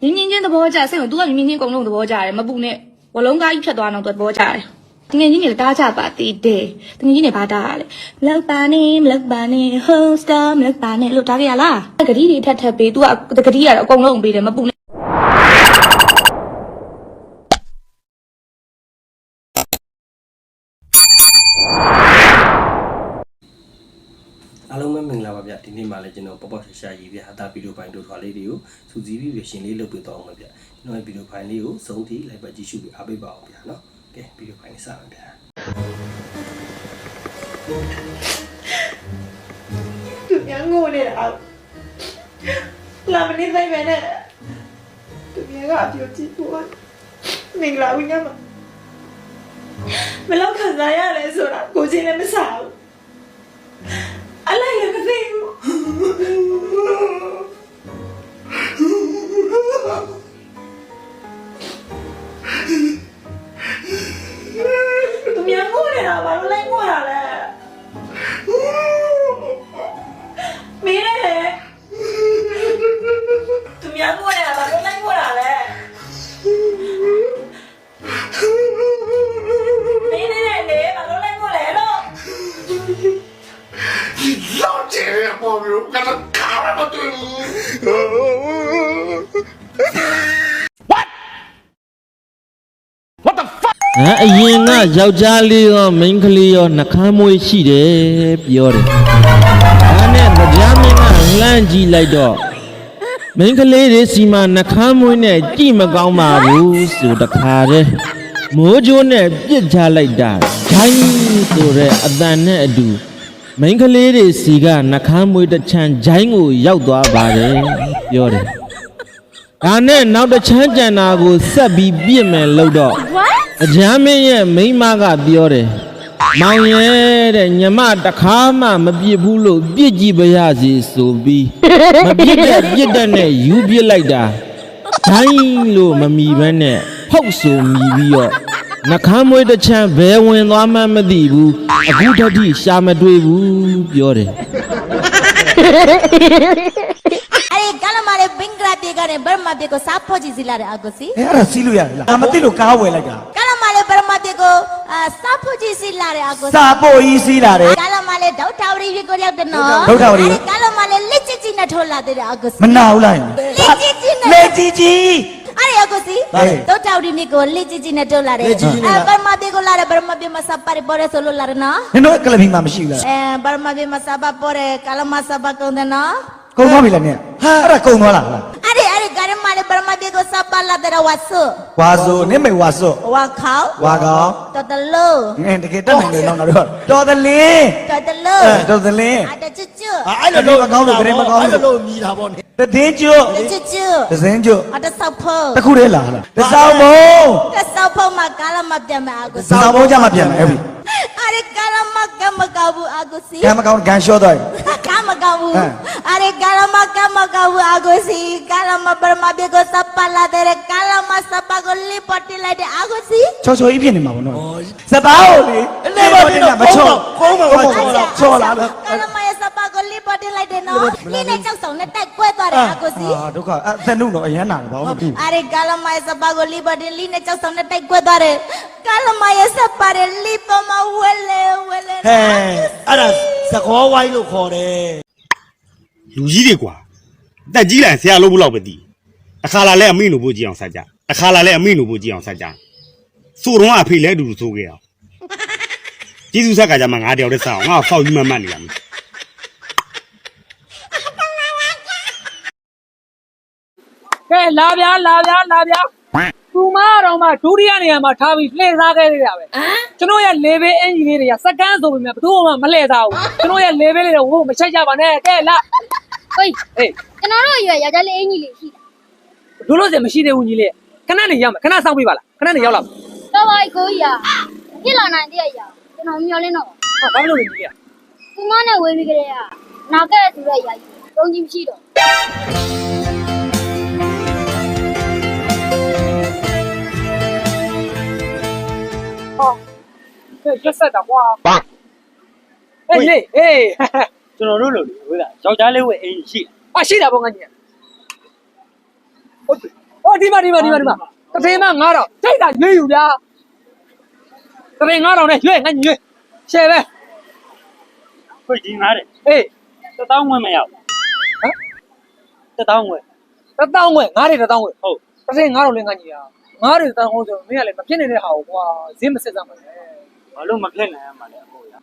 မြင်းမြင်းချင်းသဘောကျစိတ်ကို तू ကမြင်းမြင်းချင်းအကုန်လုံးသဘောကျတယ်မပူနဲ့ဝလုံးကားကြီးဖြတ်သွားတော့ तू သဘောကျတယ်တငယ်ချင်းတွေတားကြပါတည်တယ်တငယ်ချင်းတွေဘာတားရလဲမလောက်ပါနဲ့မလောက်ပါနဲ့ hoster မလောက်ပါနဲ့လို့တားကြရလားဂတိတွေထပ်ထပ်ပေး तू ကဂတိကတော့အကုန်လုံးပေးတယ်မပူနဲ့ ဒီနေ့မှလည်းကျွန်တော်ပေါ့ပေါ့ရှာရှာရေးပြဟာတာဗီဒီယိုဖိုင်တို့ထွာလေးတွေကိုစူးစီးပြီးပြရှင်လေးလုပ်ပေးတော့အောင်ပါဗျကျွန်တော်ရဲ့ဗီဒီယိုဖိုင်လေးကိုစုံထိလိုက်ပါကြည့်ရှုပြီးအားပေးပါအောင်ဗျနော်ကဲဗီဒီယိုဖိုင်လေးစပါဗျာသူများငိုနေတာလာမနေဆိုင်ပဲနဲ့သူများကအပြောကြည့်ဖို့မင်္ဂလာဝင်းရမှာမလောက်ခံစားရတယ်ဆိုတာကိုချင်းလည်းမစားဘူး မ်အရင်ကယောက်ျားလေးရောမိန်းကလေးရောနှကမ်းမွေးရှိတယ်ပြောတယ်ဒါနဲ့တရားမင်းကလှမ်းကြည့်လိုက်တော့မိန်းကလေးတွေစီမနှကမ်းမွေးနဲ့ကြည့်မကောင်းပါဘူးဆိုတခါတည်းမိုးကြိုးနဲ့ပြစ်ချလိုက်တာဂျိုင်းဆိုတဲ့အတန်နဲ့အတူမိန်းကလေးတွေစီကနှကမ်းမွေးတစ်ချမ်းဂျိုင်းကိုရောက်သွားပါတယ်ပြောတယ်ဒါနဲ့နောက်တစ်ချမ်းကြံတာကိုဆက်ပြီးပြစ်မယ်လို့တော့ အကျမ်းမင်းရဲ့မိမကပြောတယ်မောင်ရဲ့တဲ့ညမတခါမှမပြစ်ဘူးလို့ပြစ်ကြည့်ပါရစေဆိုပြီးမပြစ်တဲ့ပြစ်တဲ့နဲ့ယူပြစ်လိုက်တာဒိုင်းလို့မမီဘဲနဲ့ဖောက်ဆိုမီပြီးတော့နှခမ်းမွေးတစ်ချမ်းဘဲဝင်သွားမှမသိဘူးအခုတည်းကရှာမတွေ့ဘူးပြောတယ် တ်ပြည်ကနေဗမာပြည်ကိုစားဖို့ကြည့်စီလာတယ်အကိုစီအဲ့ဒါစီးလို့ရတယ်လားဒါမသိလို့ကားဝယ်လိုက်တာကာလာမလေးဗမာပြည်ကိုအာစားဖို့ကြည့်စီလာတယ်အကိုစီစာပို့ကြီးစီးလာတယ် ကာလာမလေးဒေါက်တာဝရီကိုရောက်တယ်နော်ဒေါက်တာဝရီ ကာလာမလေးလက်ချစ်ချစ်နဲ့ထိုးလာတယ်အကိုစီ မနာဘူးလားယင်လက်ကြီးကြီးနဲ့ လက်ကြီးကြီး အဲ့ဒီအကိုစီဟဲ့ ဒေါက်တာဝရီမြစ်ကိုလက်ချစ်ချစ်နဲ့ထိုးလာတယ်လက်ချစ်ချစ်နဲ့ ဗမာပြည်ကိုလာတယ်ဗမာပြည်မှာစားပါတယ်ပေါ်တယ်ဆိုလို့လာတယ်နော်နင်တို့ကလပီမှာမရှိဘူးလားအဲဗမာပြည်မှာစားပါပေါ်တယ်ကာလာမစားပါကုန်တယ်နော်ကုန်သွားပြီလားနင်ဟာအဲ့ဒါကုန်သွားလား de Brahma Diego Sabala de Rawasu. Wazu နိမေဝါစု Wakau. ဝါကောင် Totalo. ငင်တကယ်တက်နိုင်တယ်တော့ငါတို့ကတော်သလင်း Totalo. အဲတော်သလင်း Ada cucu. အဲ့လိုမကောင်းလို့ဗရင်မကောင်းအဲ့လို့လိုမြည်တာပေါ့နိတည်င်းကျွတ် Ada cucu. သစင်းကျွတ် Ada sapo. တစ်ခုတည်းလားလားတစောင်းမုံ Ada sapo makala mabda ma agus. စာဘုံကြမှာပြန်မယ်အဲ့ဒီ अरे गरम कम गाऊ आगोसी ကံမကောင်းကံလျှော့သွားပြီ काम गाऊ हाँ। अरे गरम कम गाऊ आगोसी गरम बर्मा बेगो सब पाला तेरे गरम सब गोली पट्टी लाइट आगोसी ချော်ချော်ကြီးဖြစ်နေမှာပေါ့နော်စပားကိုလေအဲ့လေပါပြီနော်မချော်ကုန်းမှာပါချော်လာ गरम နော်နင်းနဲ့ကြောက်ဆောင်နဲ့တိုက်ကွဲသွားတယ်အကိုစီအာဒုက္ခအသက်နှုတ်တော့အရန်နာတယ်ဘာမှမဖြစ်ဘူးအရေကာလမရဲ့စပါကိုလီဘတင်လီနဲ့ကြောက်ဆောင်နဲ့တိုက်ကွဲသွားတယ်ကာလမရဲ့စပါရလီပမဝဲလေဝဲလေဟဲအဲ့ဒါသကောဝိုင်းလို့ခေါ်တယ်လူကြီးတွေကွာတက်ကြီးလိုက်ဆရာလို့ဘုလောက်ပဲတည်အခါလာလဲအမိနူဖို့ကြည့်အောင်ဆက်ကြအခါလာလဲအမိနူဖို့ကြည့်အောင်ဆက်ကြဆိုတော့အဖေလဲအတူတူဆိုခဲ့အောင်ကျေးဇူးဆက်ကကြမှာငါးတယောက်တည်းစအောင်ငါဖောက်ကြီးမမှတ်နေရမယ် လာဗျာလာဗျာလာဗျာသူမတော်မှဒုတိယနေရာမှာထားပြီးလှည့်စားခဲ့သေးတာပဲကျွန်တော်ရဲ့ level အင်ဂျီလေးတွေကစကန်ဆိုပေမဲ့ဘယ်သူမှမလှည့်စားဘူးကျွန်တော်ရဲ့ level လေးတော့ဟိုမချက်ကြပါနဲ့ကဲလာဟိုဟေးကျွန်တော်တို့အရွယ်ယောက်ျားလေးအင်ကြီးလေးရှိတာဒုလို့စင်မရှိသေးဘူးညီလေးခဏနေရောက်မယ်ခဏစောင့်ပေးပါလားခဏနေရောက်လာတော့ပါကိုကြီးอ่ะပြစ်လာနိုင်တဲ့ရာကျွန်တော်မျောလင်းတော့ဟာဘာလို့လဲညီလေးသူမနဲ့ဝေးပြီးကြတဲ့ကနောက်ကဲဆိုတဲ့ရာကြီးတုံးကြီးမရှိတော့ ရက်ဆက်တာကွာဟေးလေဟေးကျွန်တော်တို့လိုလေဟုတ်လားယောက်ျားလေးဝယ်အိမ်ရှိဟာရှိတာပေါ့ငါညီဟုတ်ပြီအော်ဒီမှာဒီမှာဒီမှာဒီမှာတထင်းမ9000ထိတ်တာရွေးယူဗျာတထင်း9000နဲ့ရွေးငါရွေးရှယ်ပဲခွေကြီးငားတယ်အေးတစ်တောင်းဝင်မရောက်ဟမ်တစ်တောင်းဝင်တတောင်းဝဲငါးတွေတတောင်းဝဲဟုတ်တထင်း9000လေးငါညီရငါးတွေတတောင်းဝဲဆိုမင်းကလည်းမဖြစ်နေတဲ့ဟာကိုကွာဈေးမစစ်စမ်းပါနဲ့ ဘာလို့မဖြစ်နိုင်ရမှာလဲအခုရ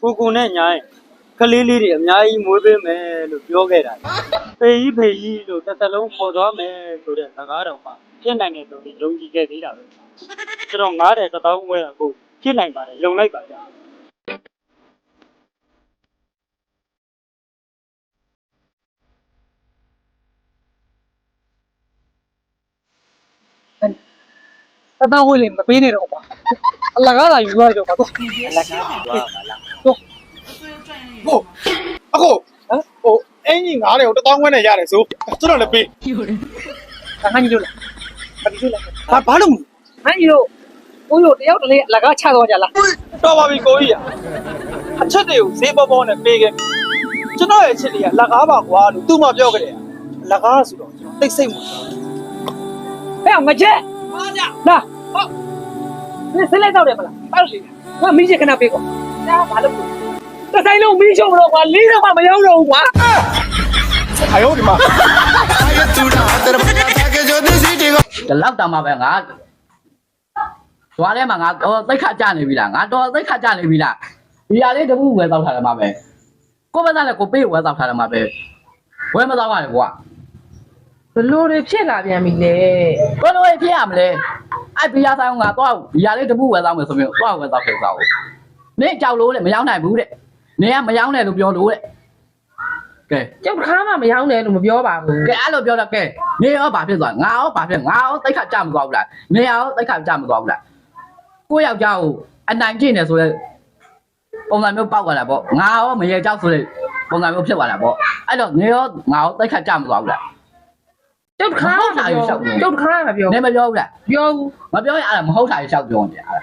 ကိုကိုနဲ့ညာရင်ကလေးလေးတွေအများကြီးမွေးပေးမယ်လို့ပြောခဲ့တာဖေကြီးဖေကြီးလို့တစ်သက်လုံးပေါ်သွားမယ်ဆိုတဲ့စကားတော်မှာဖြစ်နိုင်တယ်ဆိုပြီးယုံကြည်ခဲ့သေးတာပဲကျွန်တော်ငားတယ်တစ်တောင်းဝဲတာကိုဖြစ်နိုင်ပါတယ်ယုံလိုက်ပါဗျာ တတောင်းဝဲလေးမပေးနေတော့ကွာအလကားသာယူရတော့ကွာတော့လက်ကားပါလားတော့ကိုအခုဟမ်ဟိုအင်ကြီးငားတယ်ဟိုတပေါင်းခွဲနဲ့ရတယ်ဆိုကျွန်တော်လည်းပေးငါညီလို့လားဘာလို့လဲဘာဘာလို့ငါညီလို့ကိုရိုတယောက်တလေအလကားချသွားကြလားတော်ပါပြီကိုကြီးอ่ะအချက်တွေကိုဈေးပေါ်ပေါ်နဲ့ပေးခဲ့ပြီကျွန်တော်ရဲ့အချက်တွေကလက်ကားပါကွာလို့သူ့မပြောခဲ့တယ်လက်ကားဆိုတော့ကျွန်တော်တိတ်ဆိတ်မှာဟဲ့ငါချက် ပါကြလာဟုတ်ဒီစလိုက်တော့တယ်မလားတောက်စီငါမီးချခဏပေးကွာဒါဘာလို့တဆိုင်လုံးမီးရှုံတော့ကွာလေးတော့မှမရောက်တော့ဘူးကွာအယောဒီမှာဒီလောက်တောင်မှပဲငါသွားထဲမှာငါတော့သိခါကြနေပြီလားငါတော့သိခါကြနေပြီလားဒီရလေးတပုဝယ်တော့ထားတယ်မှာပဲကိုမသားလည်းကိုပေးဝယ်တော့ထားတယ်မှာပဲဝယ်မတော့ပါနဲ့ကွာ ဘလို့တွေဖြစ်လာပြန်ပြီလေကိုလိုဖြစ်ရမလဲအဲ့ဘီယာဆိုင်ကငါတော့ဒီရလေးတပုဝယ်တော့မယ်ဆိုပြီးတော့ဝယ်တော့ခဲ့တော့နင်းကြောက်လို့လေမရောက်နိုင်ဘူးတဲ့နင်းကမရောက်နဲ့လို့ပြောလို့တဲ့ကဲကျုပ်ခါမှမရောက်နဲ့လို့မပြောပါဘူးကဲအဲ့လိုပြောတော့ကဲနေရောဘာဖြစ်သွားငါရောဘာဖြစ်ငါရောတိတ်ခါကြမသွားဘူးလားနေရောတိတ်ခါကြမသွားဘူးလားကိုယောက်ျားကိုအနိုင်ကျင့်နေဆိုရဲပုံစံမျိုးပောက်သွားတာပေါ့ငါရောမရေကြောက်ဆိုရဲပုံစံမျိုးဖြစ်သွားတာပေါ့အဲ့တော့နေရောငါရောတိတ်ခါကြမသွားဘူးလား ကျုပ်ခါမှမပြောကျုပ်ခါမှမပြောနေမပြောဘူးလားပြောဘူးမပြောရင်အဲ့ဒါမဟုတ်တာရှောက်ပြောနေတယ်အဲ့ဒါ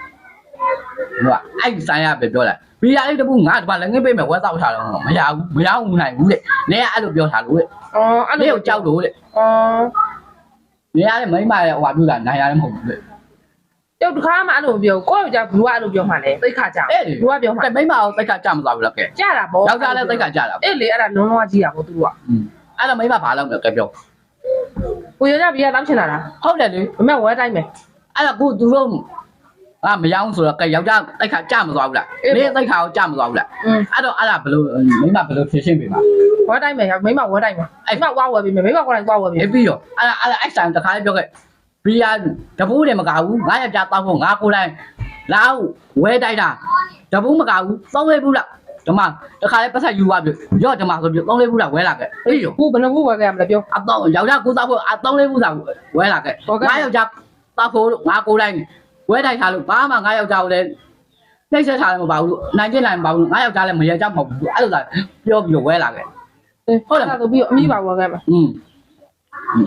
ဟုတ်အဲ့ဆိုင်ရပဲပြောလိုက်ဘီယာလေးတပူငါတပါလည်းငိမ့်ပေးမယ်ဝက်တော့ထားတော့မရဘူးမရဘူးနိုင်ဘူးလေနေကအဲ့လိုပြောထားလို့လေအော်အဲ့နေလိုကိုကြောက်လို့လေအော်နေရတဲ့မိမရဲ့ဟိုဟာပြူတာနိုင်ရတယ်မဟုတ်ဘူးလေကျုပ်ခါမှအဲ့လိုမပြောကိုယ့်ယောက်ျားဘလူကအဲ့လိုပြောမှလဲသိခါကြအဲ့ဒီဘလူကပြောမှကဲမိမအောင်တိတ်ခါကြမသွားဘူးလားကဲကြတာပေါ့ယောက်ျားလည်းတိတ်ခါကြတာအေးလေအဲ့ဒါလုံးလုံးကြီးတာပေါ့သူတို့က အဲ့တော့မိမဘာလုပ်လဲကဲပြော ကိုယောက်ျားဘီကတောင်းချင်တာလားဟုတ်တယ်လေမမဝဲတိုင်းမယ်အဲ့တော့ကိုသူတို့အာမရောဆိုတော့ကဲယောက်ျားတိတ်ခါကြမသွားဘူးလားနေတိတ်ခါကိုကြမသွားဘူးလားอืมအဲ့တော့အဲ့ဒါဘလို့မိမဘလို့ဖြည့်ရှင်းပေးပါဝဲတိုင်းမယ်မိမဝဲတိုင်းမယ်အဲ့မဝါဝဲပြီမယ်မိမကိုယ်တိုင်ဝါဝဲပြီအေးပြီးတော့အဲ့ဒါအဲ့ဒါအဲ့ဆိုင်တခါလေးပြောခဲ့ဘီယာတပူးတယ်မကဘူးငါယောက်ျားတောက်ဖို့ငါကိုယ်တိုင်လာဝဲတိုက်တာတပူးမကဘူးသုံးလေးဘူးလား ဓမ္မတခါလေးပတ်ဆက်ယူသွားပြီရော့ဓမ္မဆိုပြီးသုံးလေးဘူးလားဝဲလာခဲ့ပြီးရောကိုဘယ်နှခုဝဲခဲ့ရမလဲပြောအတော့ယောက်ျားကိုတောက်ဖို့အသုံးလေးဘူးသာဝဲလာခဲ့ဟုတ်ကဲ့ငါယောက်ျားတောက်ဖို့လို့ငါကိုယ်တိုင်ဝဲတိုက်ထားလို့ဘာမှငါယောက်ျားကိုလည်းနှိမ့်ဆက်ထားလည်းမပါဘူးလို့နိုင်ကျင်လည်းမပါဘူးလို့ငါယောက်ျားလည်းမရဲကြမဟုတ်ဘူးအဲ့လိုသာပြောပြီးတော့ဝဲလာခဲ့ဟုတ်တယ်ဆိုပြီးတော့အမိပါဝဲခဲ့မှာอืม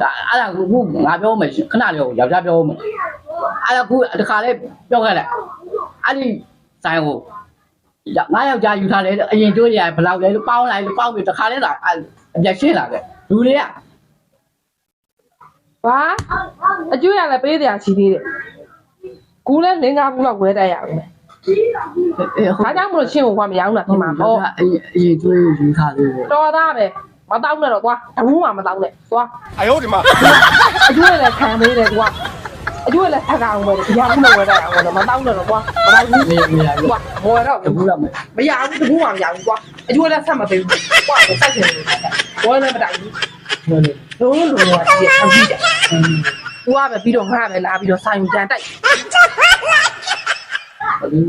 ဒါအဲ့ဒါကခုငါပြောမယ်ခဏလေးကိုယောက်ျားပြောမယ်အဲ့ဒါခုတခါလေးပြောခဲ့လိုက်အဲ့ဒီဆိုင်ကို ငါယောက်ျားယူထားတယ်အရင်တို့ရဘယ်လောက်လဲလို့ပေါင်းလိုက်လို့ပေါင်းပြီးတခါလေးသာအပြက်ရှင်းလာခဲ့လူတွေကဘာအကျွေးရလည်းပေးတယ်ချီသေးတယ်ကူလဲလင်းကားဘူးတော့ဝဲတိုက်ရအောင်မယ်အေးဟုတ်ဒါကြောင့်မလို့ချင်းကိုကမရောက်တာဒီမှာဟောပေါ့အရင်အရင်တွေးယူထားတယ်တော်သားပဲမတောင်းနဲ့တော့ကွာဘူးမှမတောင်းနဲ့သွားအယောဒီမှာအကျွေးလည်းခံပေးတယ်ကွာ အကျွေးလည်းထက်ကောင်ပဲဒီဟာဘူးမဝဲတိုက်အောင်တော့မတောင်းနဲ့တော့ကွာမတောင်းဘူးနေနေရကွာဝဲတော့တဘူးလားမမရဘူးတဘူးမှမရဘူးကွာအကျွေးလည်းဆက်မပေးဘူးကွာစိုက်ချင်တယ်ဝဲလည်းမတိုက်ဘူးဟုတ်လေလုံးလုံးကကြည့်အောင်ကြည့်တယ်သူကပဲပြီးတော့ငါပဲလာပြီးတော့ဆိုင်ကြံတိုက်ဘယ်လို